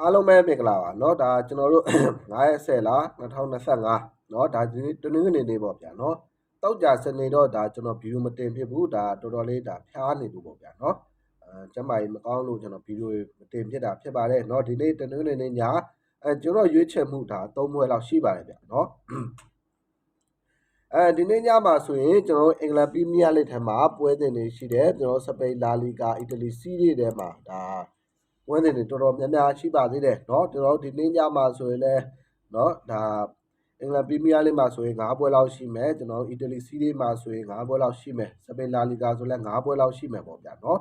အားလုံးပဲမင်္ဂလာပါเนาะဒါကျွန်တော်တို့9ရက်10လ2025เนาะဒါဒီနေ့တနင်္ဂနွေနေ့ပေါ့ဗျာเนาะတောက်ကြစနေတော့ဒါကျွန်တော်ဗီဒီယိုမတင်ဖြစ်ဘူးဒါတော်တော်လေးဒါဖျားနေလို့ပေါ့ဗျာเนาะအဲကျမကြီးမကောင်းလို့ကျွန်တော်ဗီဒီယိုမတင်ဖြစ်တာဖြစ်ပါတယ်เนาะဒီနေ့တနင်္ဂနွေနေ့ညအဲကျွန်တော်ရွေးချယ်မှုဒါ၃ဘွဲလောက်ရှိပါတယ်ဗျာเนาะအဲဒီနေ့ညမှာဆိုရင်ကျွန်တော်တို့အင်္ဂလန်ပရီးမီးယားလိထဲမှာပွဲစဉ်တွေရှိတယ်ကျွန်တော်စပိန်လာလီဂါအီတလီစီးရီးထဲမှာဒါ ပွဲစဉ်တွေတော်တော်များများရှိပါသေးတယ်เนาะကျွန်တော်တို့ဒီနေ့ညမှာဆိုရင်လည်းเนาะဒါအင်္ဂလန်ပရီးမီးယားလိမှာဆိုရင်၅ပွဲလောက်ရှိမယ်ကျွန်တော်တို့အီတလီစီးရီးမှာဆိုရင်၅ပွဲလောက်ရှိမယ်စပိန်လာလီဂါဆိုလည်း၅ပွဲလောက်ရှိမယ်ပေါ့ဗျာเนาะ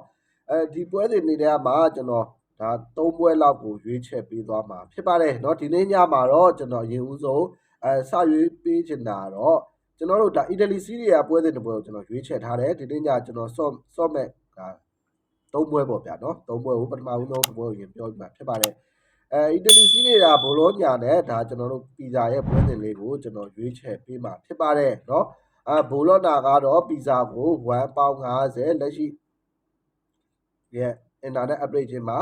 အဲဒီပွဲစဉ်တွေထဲမှာကျွန်တော်ဒါ၃ပွဲလောက်ကိုရွေးချယ်ပေးသွားမှာဖြစ်ပါတယ်เนาะဒီနေ့ညမှာတော့ကျွန်တော်ရင်ဦးဆုံးအဲစရွေးပေးချင်တာတော့ကျွန်တော်တို့ဒါအီတလီစီးရီးယားပွဲစဉ်တစ်ပွဲကိုကျွန်တော်ရွေးချယ်ထားတယ်ဒီနေ့ညကျွန်တော်ဆော့ဆော့မဲ့ဒါ သုံးပွဲပေါ့ဗျာနော်သုံးပွဲကိုပထမဦးဆုံးတစ်ပွဲကိုရင်ပြောပြမှာဖြစ်ပါတယ်အဲအီတလီစီးရီးယားဘောလုံးညာနဲ့ဒါကျွန်တော်တို့ပီဇာရဲ့ပွဲစဉ်လေးကိုကျွန်တော်ရွေးချယ်ပေးမှာဖြစ်ပါတယ်နော်အဲဘိုလော့နာကတော့ပီဇာကို1ပေါင်50လက်ရှိရဲ့အင်တာနက် update ချင်းမှာ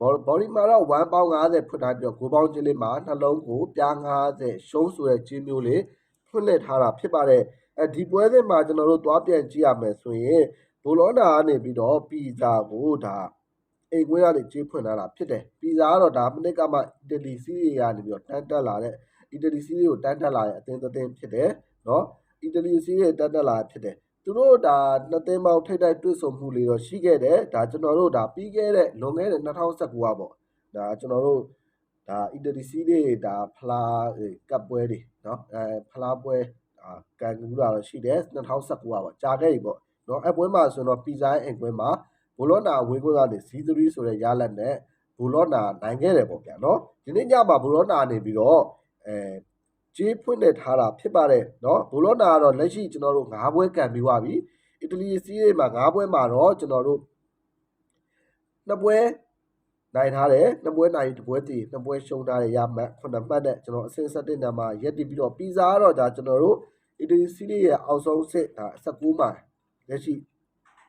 ဘော်ဒီမှာတော့1ပေါင်50ဖွင့်ထားပြီးတော့ကိုပေါင်းချင်းလေးမှာနှလုံးကိုပြား50ရှုံးဆိုတဲ့ချင်းမျိုးလေးဖွင့်လှစ်ထားတာဖြစ်ပါတယ်အဲဒီပွဲစဉ်မှာကျွန်တော်တို့သွားပြန်ကြည့်ရမယ်ဆိုရင် ဘိုလောနာကနေပြီးတော့ပီဇာကိုဒါအိမ်ကွေးကနေကြေးဖွင့်လာတာဖြစ်တယ်ပီဇာကတော့ဒါမနစ်ကမှအီတလီစီးရီးယားနေပြီးတော့တန်းတက်လာတဲ့အီတလီစီးရီးကိုတန်းတက်လာတဲ့အသင်းသင်းဖြစ်တယ်နော်အီတလီစီးရီးတန်းတက်လာဖြစ်တယ်သူတို့ဒါနှစ်သင်းပေါင်းထိတိုက်တွေ့ဆုံမှုလေးတော့ရှိခဲ့တယ်ဒါကျွန်တော်တို့ဒါပြီးခဲ့တဲ့လွန်ခဲ့တဲ့2019ကပေါ့ဒါကျွန်တော်တို့ဒါအီတလီစီးရီးဒါဖလားကပ်ပွဲတွေနော်အဲဖလားပွဲဒါကန်ကူလာတော့ရှိတယ်2019ကပေါ့ကြာခဲ့ပြီပေါ့ เนาะအပွဲမှာဆိုတော့ပီဇာရဲ့အိမ်ပွဲမှာဘိုလော့နာဝေးခွင့်ကနေ C3 ဆိုတဲ့ရလက်နဲ့ဘိုလော့နာနိုင်ခဲ့တယ်ပေါ့ဗျာเนาะဒီနေ့ညမှာဘိုလော့နာနေပြီးတော့အဲကြေးဖွင့်နေထားတာဖြစ်ပါတယ်เนาะဘိုလော့နာကတော့လက်ရှိကျွန်တော်တို့၅ပွဲကန်ပြီးသွားပြီအီတလီစီးရေးမှာ၅ပွဲမှာတော့ကျွန်တော်တို့နှစ်ပွဲနိုင်ထားတယ်နှစ်ပွဲနိုင်တစ်ပွဲတည်နှစ်ပွဲရှုံးထားတယ်ရမှတ်ခုနှစ်မှတ်နဲ့ကျွန်တော်အဆင့်7တင်နံပါတ်ရက်တည်ပြီးတော့ပီဇာကတော့ဒါကျွန်တော်တို့အီတလီစီးရဲ့အောက်ဆုံးစစ်ဒါ19မှာ လက်ရှိ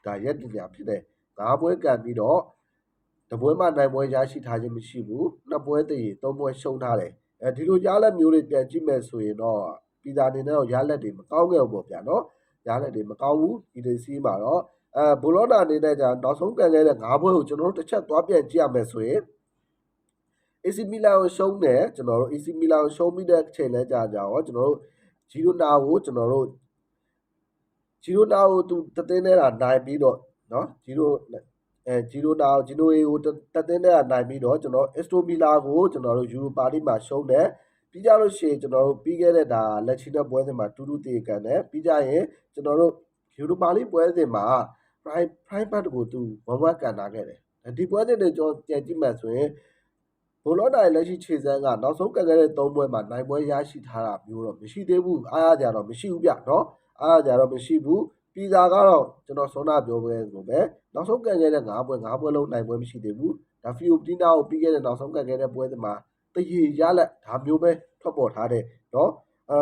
ဒါရက်တည်ညာဖြစ်တယ်၅ပွဲကန်ပြီးတော့တပွဲမှနိုင်ပွဲရရှိထားခြင်းမရှိဘူးနှစ်ပွဲတည်သုံးပွဲရှုံးထားတယ်အဲဒီလိုရလက်မျိုးတွေပြန်ကြည့်မယ်ဆိုရင်တော့ပီဇာနေနဲ့တော့ရလက်တွေမကောင်းခဲ့ဘူးပေါ့ဗျာနော်ရလက်တွေမကောင်းဘူးအီတလီစီးမှာတော့အဲဘိုလော့နာအနေနဲ့じゃနောက်ဆုံးကန်ခဲ့တဲ့၅ပွဲကိုကျွန်တော်တို့တစ်ချက်သွားပြန်ကြည့်ရမယ်ဆိုရင် AC Milan ကိုရှုံးတယ်ကျွန်တော်တို့ AC Milan ကိုရှုံးပြီးတဲ့အချိန်လဲကြာကြာရောကျွန်တော်တို့ဂျီရိုနာကိုကျွန်တော်တို့ ဂျီရိုနာကိုသူတသင်းထဲတာနိုင်ပြီးတော့နော်ဂျီရိုအဲဂျီရိုနာဂျီနိုအေကိုတသင်းထဲတာနိုင်ပြီးတော့ကျွန်တော်အစ်တိုမီလာကိုကျွန်တော်တို့ယူရိုပါလိမှာရှုံးတယ်ပြီးကြလို့ရှိရင်ကျွန်တော်တို့ပြီးခဲ့တဲ့ဒါလက်ချီတဲ့ပွဲစဉ်မှာတူတူတေကန်တယ်ပြီးကြရင်ကျွန်တော်တို့ယူရိုပါလိပွဲစဉ်မှာ prime prime part ကိုသူဝမ်ဝမ်ကန်တာခဲ့တယ်ဒီပွဲစဉ်တွေကျွန်တော်ကြည့်ကြည့်မှဆိုရင်ိုလော့တာရဲ့လက်ရှိခြေစမ်းကနောက်ဆုံးကက်ခဲ့တဲ့၃ပွဲမှာနိုင်ပွဲရရှိထားတာမျိုးတော့မရှိသေးဘူးအားရကြတော့မရှိဘူးဗျနော် အားရကြတော့မရှိဘူးပီဇာကတော့ကျွန်တော်ဆောနာပြောပွဲဆိုပဲနောက်ဆုံးကတ်ခဲ့တဲ့၅ပွဲ၅ပွဲလုံးနိုင်ပွဲမရှိသေးဘူးဒါဖီယိုပတီနာကိုပြီးခဲ့တဲ့နောက်ဆုံးကတ်ခဲ့တဲ့ပွဲတွေမှာတရေရလက်ဒါမျိုးပဲထွက်ပေါ်ထားတဲ့เนาะအဲ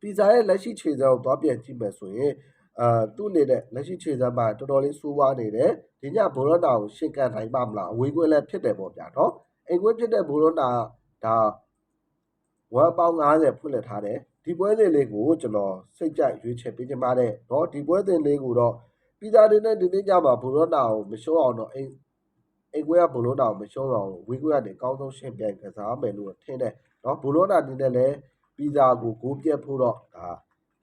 ပီဇာရဲ့လက်ရှိခြေစမ်းကိုသွားပြန်ကြည့်မယ်ဆိုရင်အာသူ့အနေနဲ့လက်ရှိခြေစမ်းမှာတော်တော်လေးစိုးဝါးနေတယ်ဒီညဘောရနာကိုရှင်းကန်နိုင်ပါမလားအဝေးကွင်းလည်းဖြစ်တယ်ပေါ့ဗျာနော်အိမ်ကွင်းဖြစ်တဲ့ဘောရနာဒါဝမ်ပေါင်း90ဖွင့်လှစ်ထားတယ် ဒီပွဲစဉ်လေးကိုကျွန်တော်စိတ်ကြိုက်ရွေးချယ်ပေးချင်ပါတယ်เนาะဒီပွဲစဉ်လေးကိုတော့ပီဇာတွေနဲ့ဒီနေ့ညမှာဘောရနာကိုမရှုံးအောင်တော့အိမ်အိမ်ကွင်းကဘောရနာကိုမရှုံးအောင်ဝေးကွင်းကနေအကောင်းဆုံးရှင်းပြိုင်ကစားမယ်လို့ထင်တယ်เนาะဘောရနာအနေနဲ့လည်းပီဇာကိုဂိုးပြတ်ဖို့တော့ဒါ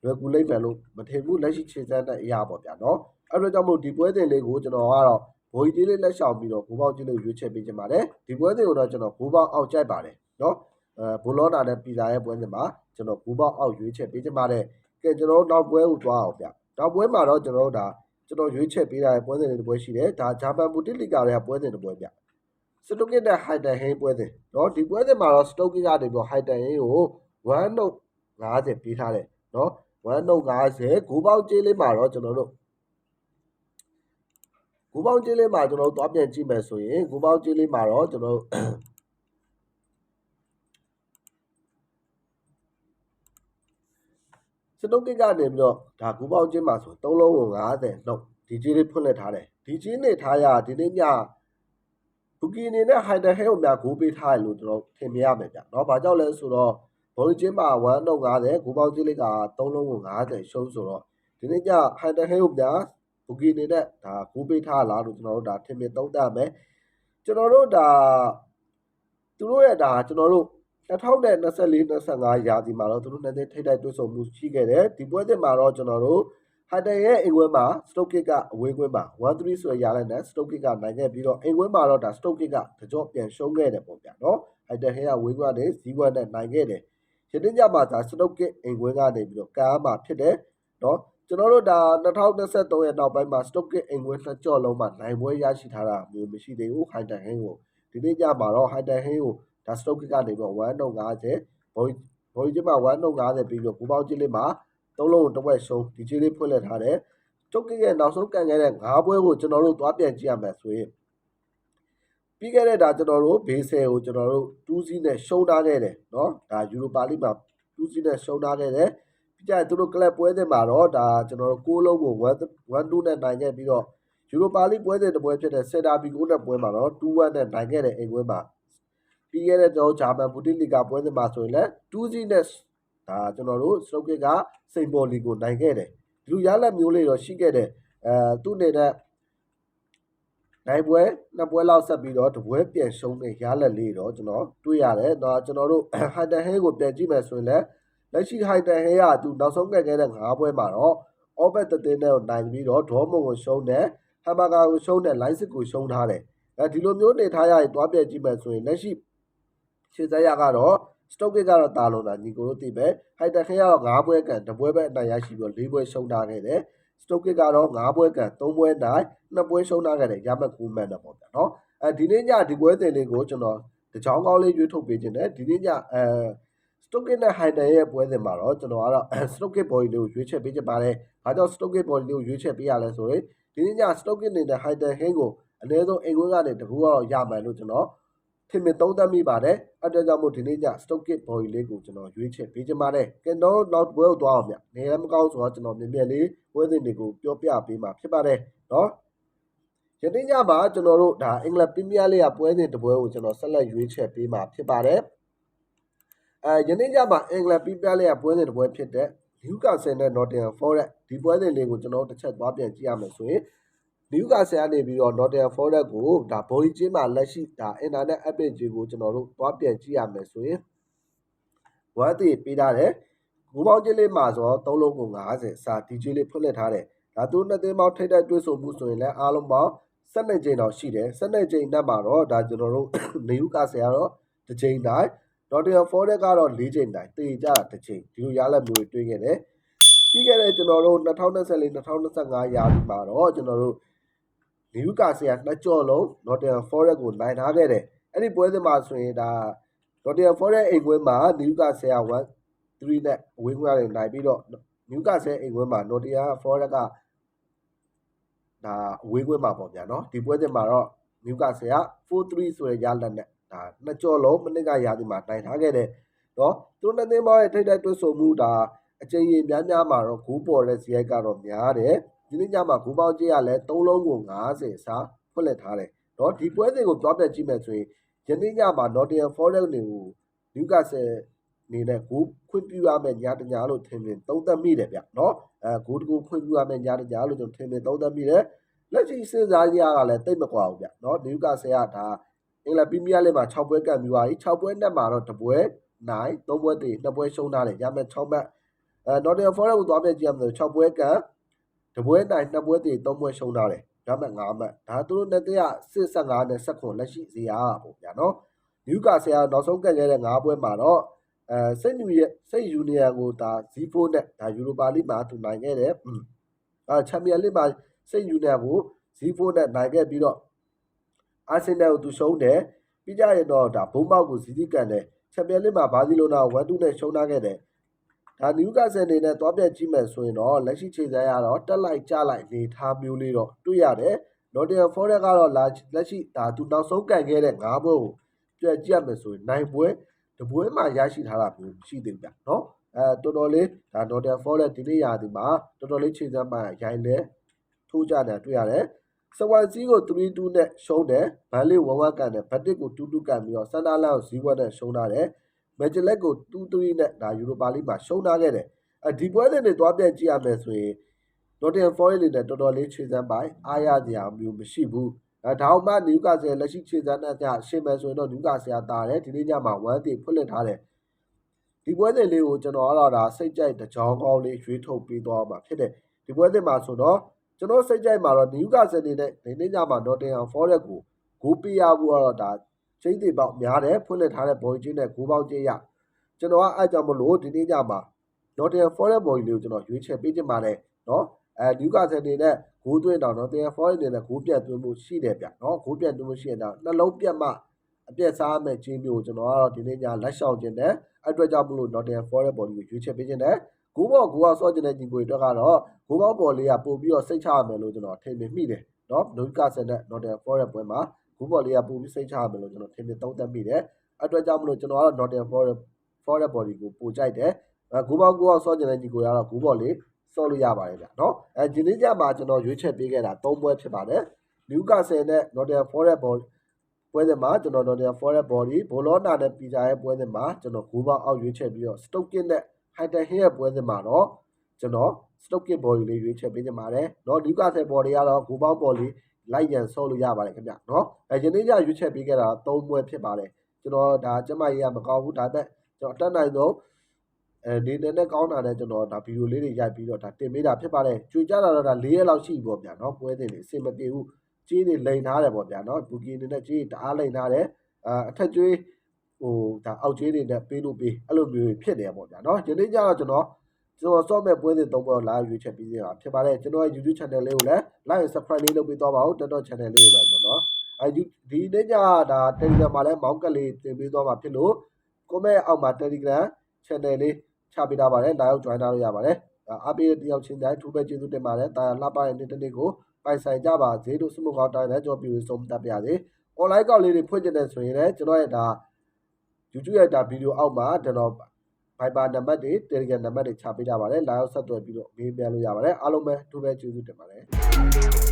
လွယ်ကူလိမ့်မယ်လို့မထင်ဘူးလက်ရှိခြေစမ်းတဲ့အရာပေါ့ဗျာနော်အဲ့လိုကြောင့်မို့ဒီပွဲစဉ်လေးကိုကျွန်တော်ကတော့ဘိုးကြီးလေးလက်ရှောင်ပြီးတော့ဘူပေါက်ကြီးလေးရွေးချယ်ပေးချင်ပါတယ်ဒီပွဲစဉ်ကိုတော့ကျွန်တော်ဘူပေါက်အောက်ကြိုက်ပါတယ်နော် အဲဘိုလောနာနဲ့ပီလာရဲ့ပွဲစဉ်မှာကျွန်တော်ဘူပေါက်အောက်ရွေးချယ်ပေးချင်ပါတယ်ကဲကျွန်တော်နောက်ပွဲကိုသွားအောင်ဗျနောက်ပွဲမှာတော့ကျွန်တော်တို့ဒါကျွန်တော်ရွေးချယ်ပေးတာရဲ့ပွဲစဉ်တွေပွဲရှိတယ်ဒါဂျာပန်ဘူတစ်လီကာရဲ့ပွဲစဉ်တွေပွဲဗျစတုကစ်နဲ့ဟိုက်တန်ဟင်းပွဲစဉ်နော်ဒီပွဲစဉ်မှာတော့စတုကစ်ကနေပြီးဟိုက်တန်ဟင်းကို1နှုတ်90ပေးထားတယ်နော်1နှုတ်90ဂိုးပေါက်ကျေးလေးမှာတော့ကျွန်တော်တို့ဂိုးပေါက်ကျေးလေးမှာကျွန်တော်တို့သွားပြန်ကြည့်မယ်ဆိုရင်ဂိုးပေါက်ကျေးလေးမှာတော့ကျွန်တော်တို့ စတုတ်ကစ်ကနေပြီးတော့ဒါဂူပေါင်းချင်းမှာဆို3လုံးကို90နှုတ်ဒီကြီးလေးဖွင့်လှစ်ထားတယ်ဒီကြီးနေထားရဒီနေ့ည ဘူကီအနေနဲ့ဟိုင်တန်ဟဲကိုများဂိုးပေးထားတယ်လို့ကျွန်တော်ထင်မြင်ရမယ်ဗျเนาะဘာကြောင့်လဲဆိုတော့ဘောလီချင်းမှာ1တော့50ဂိုးပေါင်းကြီးလေးက3လုံးကို50ရှုံးဆိုတော့ဒီနေ့ကျဟိုင်တန်ဟဲကိုများဘူကီအနေနဲ့ဒါဂိုးပေးထားလားလို့ကျွန်တော်တို့ဒါထင်မြင်သုံးသပ်မယ်ကျွန်တော်တို့ဒါသူတို့ရဲ့ဒါကျွန်တော်တို့ 2024 25ရာသီမှာတော့သူတို့နှစ်သိထိတိုက်တွေ့ဆုံမှုရှိခဲ့တယ်ဒီပွဲစဉ်မှာတော့ကျွန်တော်တို့ဟန်တန်ရဲ့အိမ်ခွဲမှာစတုတ်ကစ်ကအဝေးခွဲမှာ1-3ဆိုရရလိုက်တဲ့စတုတ်ကစ်ကနိုင်ခဲ့ပြီးတော့အိမ်ခွဲမှာတော့ဒါစတုတ်ကစ်ကတကြော့ပြန်ရှုံးခဲ့တယ်ပေါ့ဗျာနော်ဟန်တန်ဟဲကဝေးခွဲနဲ့ဇီးခွဲနဲ့နိုင်ခဲ့တယ်ရတင်းကြမှာဒါစတုတ်ကစ်အိမ်ခွဲကနေပြီးတော့ကားမှာဖြစ်တယ်နော်ကျွန်တော်တို့ဒါ2023ရဲ့နောက်ပိုင်းမှာစတုတ်ကစ်အိမ်ခွဲနှစ်ကြော့လုံးမှာနိုင်ပွဲရရှိထားတာမျိုးမရှိသေးဘူးဟန်တန်ဟဲကိုဒီနေ့ကြမှာတော့ဟန်တန်ဟဲကို ဒါစတုတ်ကစ်ကနေပြီးတော့1.50ဘော်ဘော်ကြီးမှာ1.50ပြီးပြီးတော့ဘူပေါင်းကြီးလေးမှာသုံးလုံးတစ်ဝက်ရှုံးဒီကြီးလေးဖွင့်လှစ်ထားတယ်တုတ်ကစ်ရဲ့နောက်ဆုံးကန်ခဲ့တဲ့၅ပွဲကိုကျွန်တော်တို့သွားပြန်ကြည့်ရမယ်ဆိုရင်ပြီးခဲ့တဲ့ဒါကျွန်တော်တို့ဘေးဆယ်ကိုကျွန်တော်တို့2စီးနဲ့ရှုံးထားခဲ့တယ်เนาะဒါယူရိုပါလိမှာ2စီးနဲ့ရှုံးထားခဲ့တယ်ပြီးကြရင်သူတို့ကလပ်ပွဲစဉ်မှာတော့ဒါကျွန်တော်တို့6လုံးကို1 1 2နဲ့နိုင်ခဲ့ပြီးတော့ယူရိုပါလိပွဲစဉ်တစ်ပွဲဖြစ်တဲ့ဆက်တာဘီကိုနဲ့ပွဲမှာတော့2-1နဲ့နိုင်ခဲ့တဲ့အိမ်ပွဲမှာ ပြီးခဲ့တဲ့ကျွန်တော်ဂျာမန်ဘူတိလီဂါပွဲစဉ်မှာဆိုရင်လည်း2စီးနဲ့ဒါကျွန်တော်တို့စတုတ်ကစ်ကစိန်ပေါ်လီကိုနိုင်ခဲ့တယ်ဒီလိုရလက်မျိုးလေးတော့ရှိခဲ့တယ်အဲသူ့နေတဲ့နိုင်ပွဲနှစ်ပွဲလောက်ဆက်ပြီးတော့တပွဲပြန်ရှုံးတဲ့ရလက်လေးတော့ကျွန်တော်တွေ့ရတယ်။တော့ကျွန်တော်တို့ဟန်တန်ဟဲကိုပြန်ကြည့်မယ်ဆိုရင်လည်းလက်ရှိဟန်တန်ဟဲကသူနောက်ဆုံးခဲ့ခဲ့တဲ့၅ပွဲမှာတော့အောဘက်တတင်းနဲ့နိုင်ပြီးတော့ဒေါမွန်ကိုရှုံးတယ်ဟမ်ဘာဂါကိုရှုံးတယ်လိုင်းစစ်ကိုရှုံးထားတယ်။အဲဒီလိုမျိုးနေထားရရင်တွားပြန်ကြည့်မယ်ဆိုရင်လက်ရှိ ရှေ့သက်ရကတော့စတုတ်ကစ်ကတော့တာလုံးတာညီကိုတို့သိပဲဟိုက်တန်ခဲကတော့၅ပွဲကန်တပွဲပဲအနိုင်ရရှိပြီးတော့၄ပွဲရှုံးထားခဲ့တယ်စတုတ်ကစ်ကတော့၅ပွဲကန်၃ပွဲနိုင်၂ပွဲရှုံးထားခဲ့တယ်ရမက်ကူမန်တော့ပေါ့ဗျာနော်အဲဒီနေ့ညဒီပွဲတင်လေးကိုကျွန်တော်တချောင်းကောင်းလေးရွေးထုတ်ပေးခြင်းနဲ့ဒီနေ့ညအဲစတုတ်ကစ်နဲ့ဟိုင်တန်ရဲ့ပွဲစဉ်မှာတော့ကျွန်တော်ကတော့စတုတ်ကစ်ဘော်ဒီလေးကိုရွေးချက်ပေးချင်ပါတယ်။ဘာကြောင့်စတုတ်ကစ်ဘော်ဒီလေးကိုရွေးချက်ပေးရလဲဆိုရင်ဒီနေ့ညစတုတ်ကစ်နေတဲ့ဟိုင်တန်ဟင်းကိုအနည်းဆုံးအိမ်ကွင်းကနေတကူကတော့ရမယ်လို့ကျွန်တော် ထင်မြင်သုံးသပ်မိပါတယ်။အဲဒါကြောင့်မို့ဒီနေ့ည stock kit body လေးကိုကျွန်တော်ရွေးချယ်ပေးချင်ပါတယ်။ကင်တော့နောက်ဘွဲကိုသွားအောင်ဗျ။နေလည်းမကောင်းဆိုတော့ကျွန်တော်မြင်မြင်လေးဝဲစဉ်တွေကိုပြောပြပေးမှာဖြစ်ပါတယ်နော်။ယနေ့ညမှာကျွန်တော်တို့ဒါအင်္ဂလန်ပရီးမီးယားလိဂ်ပွဲစဉ်တစ်ပွဲကိုကျွန်တော်ဆက်လက်ရွေးချယ်ပေးမှာဖြစ်ပါတယ်။အဲယနေ့ညမှာအင်္ဂလန်ပရီးမီးယားလိဂ်ပွဲစဉ်တစ်ပွဲဖြစ်တဲ့ Newcastle နဲ့ Nottingham Forest ဒီပွဲစဉ်လေးကိုကျွန်တော်တစ်ချက်သွားပြန်ကြည့်ရမယ်ဆိုရင် နယူကာဆယ်ကနေပြီးတော့ Nottingham Forest ကိုဒါဘော်လီချင်းမှာလက်ရှိဒါ internet update တွေကိုကျွန်တော်တို့သွားပြန်ကြည့်ရမယ်ဆိုရင်ဝမ်းတည်ပေးထားတယ်ဂိုးပေါင်းချင်းလေးမှာဆိုတော့3လုံးကို90စာ DJ လေးဖွင့်လှစ်ထားတယ်ဒါသူနှစ်သိန်းပေါင်းထိတိုက်တွဲဆိုမှုဆိုရင်လည်းအားလုံးပေါင်း12ကြိမ်တော့ရှိတယ်12ကြိမ်နဲ့မှာတော့ဒါကျွန်တော်တို့နယူကာဆယ်ကတော့တစ်ကြိမ်တိုင်း Nottingham Forest ကတော့4ကြိမ်တိုင်းတေကြတာတစ်ကြိမ်ဒီလိုရလက်မျိုးတွေတွေ့ခဲ့တယ်ပြီးခဲ့တဲ့ကျွန်တော်တို့2024 2025ရာသီမှာတော့ကျွန်တော်တို့ လီယူကာဆီယာနှစ်ကြော်လုံး Nottingham Forest ကိုနိုင်ထားခဲ့တယ်အဲ့ဒီပွဲစဉ်မှာဆိုရင်ဒါ Nottingham Forest အိမ်ကွင်းမှာလီယူကာဆီယာ1 3နဲ့အဝေးကွင်းကနေနိုင်ပြီးတော့နယူကာဆယ်အိမ်ကွင်းမှာ Nottingham Forest ကဒါအဝေးကွင်းမှာပေါ့ဗျာနော်ဒီပွဲစဉ်မှာတော့နယူကာဆယ်က4-3ဆိုတဲ့ရလက်နဲ့ဒါနှစ်ကြော်လုံးမနစ်ကရာသီမှာနိုင်ထားခဲ့တယ်နော်သူတို့နှစ်သင်းပေါင်းရဲ့ထိပ်တိုက်တွေ့ဆုံမှုဒါအကြိမ်ကြီးများများမှာတော့ဂိုးပေါ်တဲ့ဇယက်ကတော့များတယ် ဒီနေ့ညမှာဂူပေါင်းကြီးကလည်း၃လုံးကို90စာဖွင့်လှစ်ထားတယ်။နော်ဒီပွဲစဉ်ကိုကြွားပြတ်ကြည့်မယ်ဆိုရင်ယနေ့ညမှာ Nottingham Forest နေကို Newcastle နေနဲ့ဂိုးခွင့်ပြုရမယ့်ညတညလို့ထင်မြင်သုံးသပ်မိတယ်ဗျနော်အဲဂိုးတကူခွင့်ပြုရမယ့်ညတညလို့ကျွန်တော်ထင်မြင်သုံးသပ်မိတယ်လက်ရှိစဉ်းစားရကလည်းတိတ်မကွာဘူးဗျနော်နယူကာဆယ်ကဒါအင်္ဂလန်ပရီးမီးယားလိမှာ6ပွဲကန်ပြီးသွားပြီ6ပွဲနဲ့မှာတော့တပွဲနိုင်3ပွဲတည်2ပွဲရှုံးထားတယ်ရမယ်6မှတ်အဲ Nottingham Forest ကိုသွားပြည့်ကြည့်ရမယ်6ပွဲကန် တပွဲနိုင်2ပွဲတည်3ပွဲရှုံးထားတယ်ရမှတ်5မှတ်ဒါသူတို့နဲ့တည်းက15နဲ့19လက်ရှိဇီယာပေါ့ဗျာနော်နယူကာဆယ်ကနောက်ဆုံးကတ်ခဲ့တဲ့5ပွဲမှာတော့အဲစိတ်နူရဲ့စိတ်ယူနီယံကိုဒါ0နဲ့ဒါယူရိုပါလိမှာသူနိုင်ခဲ့တယ်အဲချန်ပီယံလိမှာစိတ်ယူနီယံကို0နဲ့နိုင်ခဲ့ပြီးတော့အာဆင်နယ်ကိုသူရှုံးတယ်ပြီးကြရင်တော့ဒါဘုံမောက်ကိုဇီတိကန်တယ်ချန်ပီယံလိမှာဘာစီလိုနာ1-2နဲ့ရှုံးထားခဲ့တယ် ဒါနယူကာဆယ်အနေနဲ့သွားပြတ်ကြည့်မယ်ဆိုရင်တော့လက်ရှိချိန်ဆိုင်ရတော့တက်လိုက်ကြလိုက်နေထားမျိုးလေးတော့တွေ့ရတယ်။ Nottingham Forest ကတော့လက်ရှိဒါသူနောက်ဆုံးကန်ခဲ့တဲ့၅ပွဲကိုပြတ်ကြည့်ရမယ်ဆိုရင်နိုင်ပွဲတပွဲမှရရှိထားတာမျိုးရှိသေးဗျ။နော်အဲတော်တော်လေးဒါ Nottingham Forest ဒီနေ့ရာဒီမှာတော်တော်လေးချိန်စမ်းမှရိုင်းလဲထိုးကြတယ်တွေ့ရတယ်စဝန်စီကို3-2နဲ့ရှုံးတယ်ဘန်လေး1-1ကန်တယ်ဘတ်တစ်ကို2-2ကန်ပြီးတော့စန်တာလန်ကို0-1နဲ့ရှုံးထားတယ် မက်ဂျလက်ကို2-3နဲ့ဒါယူရိုပါလိမှာရှုံးထားခဲ့တယ်အဲဒီပွဲစဉ်တွေသွားပြတ်ကြည့်ရမယ်ဆိုရင် Nottingham Forest အနေနဲ့တော်တော်လေးခြေစမ်းပိုင်းအားရစရာမျိုးမရှိဘူးအဲဒါမှနယူကာဆယ်လက်ရှိခြေစမ်းတဲ့ကရှင်းမယ်ဆိုရင်တော့နယူကာဆယ်ကတာတယ်ဒီနေ့ညမှာ1တေဖွင့်လှစ်ထားတယ်ဒီပွဲစဉ်လေးကိုကျွန်တော်ကတော့ဒါစိတ်ကြိုက်တကြောင်ကောင်းလေးရွေးထုတ်ပေးသွားမှာဖြစ်တယ်ဒီပွဲစဉ်မှာဆိုတော့ကျွန်တော်စိတ်ကြိုက်မှာတော့နယူကာဆယ်အနေနဲ့ဒီနေ့ညမှာ Nottingham Forest ကိုဂိုးပေးရဖို့ကတော့ဒါ ချင်းတေပေါက်များတယ်ဖွင့်လှစ်ထားတဲ့ဘော်ကြီးနဲ့ဂိုးပေါက်ကြီးရကျွန်တော်ကအဲ့ကြောင့်မလို့ဒီနေ့ညမှာ Nottingham Forest ဘော်ကြီးလေးကိုကျွန်တော်ရွေးချယ်ပေးချင်ပါတယ်နော်အဲနယူကာဆယ်အနေနဲ့ဂိုးသွင်းတော့နော်တင်ဖော်ရအနေနဲ့ဂိုးပြတ်သွင်းမှုရှိတယ်ဗျနော်ဂိုးပြတ်သွင်းမှုရှိရင်တော့နှလုံးပြတ်မှအပြက်စားမဲ့ချင်းမျိုးကိုကျွန်တော်ကတော့ဒီနေ့ညလက်ရှောင်ခြင်းနဲ့အဲ့အတွက်ကြောင့်မလို့ Nottingham Forest ဘော်လေးကိုရွေးချယ်ပေးခြင်းနဲ့ဂိုးဘော်ဂိုးအောင်ဆော့ခြင်းတဲ့ညီကိုတွေအတွက်ကတော့ဂိုးဘောက်ဘော်လေးကပို့ပြီးတော့စိတ်ချရမယ်လို့ကျွန်တော်ထင်မြင်မိတယ်နော်နယူကာဆယ်နဲ့ Nottingham Forest ပွဲမှာ ဂိုးဘော်လေးကပို့ပြီးစိတ်ချရမယ်လို့ကျွန်တော်ထင်မြင်သုံးသပ်မိတယ်အဲ့အတွက်ကြောင့်မလို့ကျွန်တော်ကတော့ Nottingham Forest Forest ဘော်လေးကိုပို့ကြိုက်တယ်အဲဂိုးဘောက်ဂိုးအောင်ဆော့ခြင်းတဲ့ညီကိုတွေကတော့ဂိုးဘော်လေးဆော့လို့ရပါတယ်ဗျနော်အဲဒီနေ့ကျမှကျွန်တော်ရွေးချယ်ပေးခဲ့တာ၃ပွဲဖြစ်ပါတယ်နယူကာဆယ်နဲ့ Nottingham Forest ဘောပွဲစဉ်မှာကျွန်တော် Nottingham Forest Body ဘောလောနာနဲ့ပီဇာရဲ့ပွဲစဉ်မှာကျွန်တော်ဂိုးပေါက်အောက်ရွေးချယ်ပြီးတော့ Stoke နဲ့ Highton Hill ရဲ့ပွဲစဉ်မှာတော့ကျွန်တော် Stoke Body လေးရွေးချယ်ပေးနေပါတယ်နော်နယူကာဆယ် Body ကတော့ဂိုးပေါက် Body လို က်ရန်ဆော့လို့ရပါတယ်ခင်ဗျနော်အဲဒီနေ့ကျရွေးချယ်ပေးခဲ့တာ၃ပွဲဖြစ်ပါတယ်ကျွန်တော်ဒါကျမကြီးကမကောင်းဘူးဒါပေမဲ့ကျွန်တော်အတက်နိုင်ဆုံးအဲဒီနေ့နဲ့ကောင်းတာနဲ့ကျွန်တော်ဒါဗီဒီယိုလေးတွေရိုက်ပြီးတော့ဒါတင်ပေးတာဖြစ်ပါတယ်ကြွေကြတာတော့ဒါ၄ရက်လောက်ရှိပြီပေါ့ဗျာနော်ပွဲတင်နေအဆင်မပြေဘူးကြီးတွေလိန်ထားတယ်ပေါ့ဗျာနော်ဘူကီအနေနဲ့ကြီးတအားလိန်ထားတယ်အာအထက်ကျွေးဟိုဒါအောက်ကျွေးတွေနဲ့ပေးလို့ပေးအဲ့လိုမျိုးဖြစ်တယ်ပေါ့ဗျာနော်ဒီနေ့ကျတော့ကျွန်တော် ကျွန်တော်စော့မဲ့ပွဲစဉ်သုံးပွဲလာရွေးချက်ပြီးနေတာဖြစ်ပါတယ်ကျွန်တော်ရဲ့ YouTube channel လေးကိုလည်း like and subscribe လေးလုပ်ပေးသွားပါဦး TikTok channel လေးကိုပဲပေါ့နော်အဲဒီနေ့ကျဒါ Telegram မှာလည်းမောင်းကက်လေးတင်ပေးသွားမှာဖြစ်လို့ comment အောက်မှာ Telegram channel လေးချပေးထားပါတယ်လာရောက် join ထားလို့ရပါတယ်အားပေးတဲ့တယောက်ချင်းတိုင်းထူးပဲကျေးဇူးတင်ပါတယ်တာလှပတဲ့နေ့တစ်နေ့ကိုပိုင်ဆိုင်ကြပါစေလို့ဆုမကောင်းတိုင်းလည်းကြောပြည့်စုံတက်ပါရစေ online ကောက်လေးတွေဖွင့်ကြတဲ့ဆိုရင်လည်းကျွန်တော်ရဲ့ဒါ YouTube ရဲ့ဒါဗီဒီယိုအောက်မှာကျွန်တော် Viber နံပါတ်တွေ Telegram နံပါတ်တွေချပေးထားပါတယ်လာရောက်ဆက်သွယ်ပြီးတော့မေးမြန်းလို့ရပါတယ်အားလုံးပဲထူးပဲကျေးဇူးတင်ပါတယ်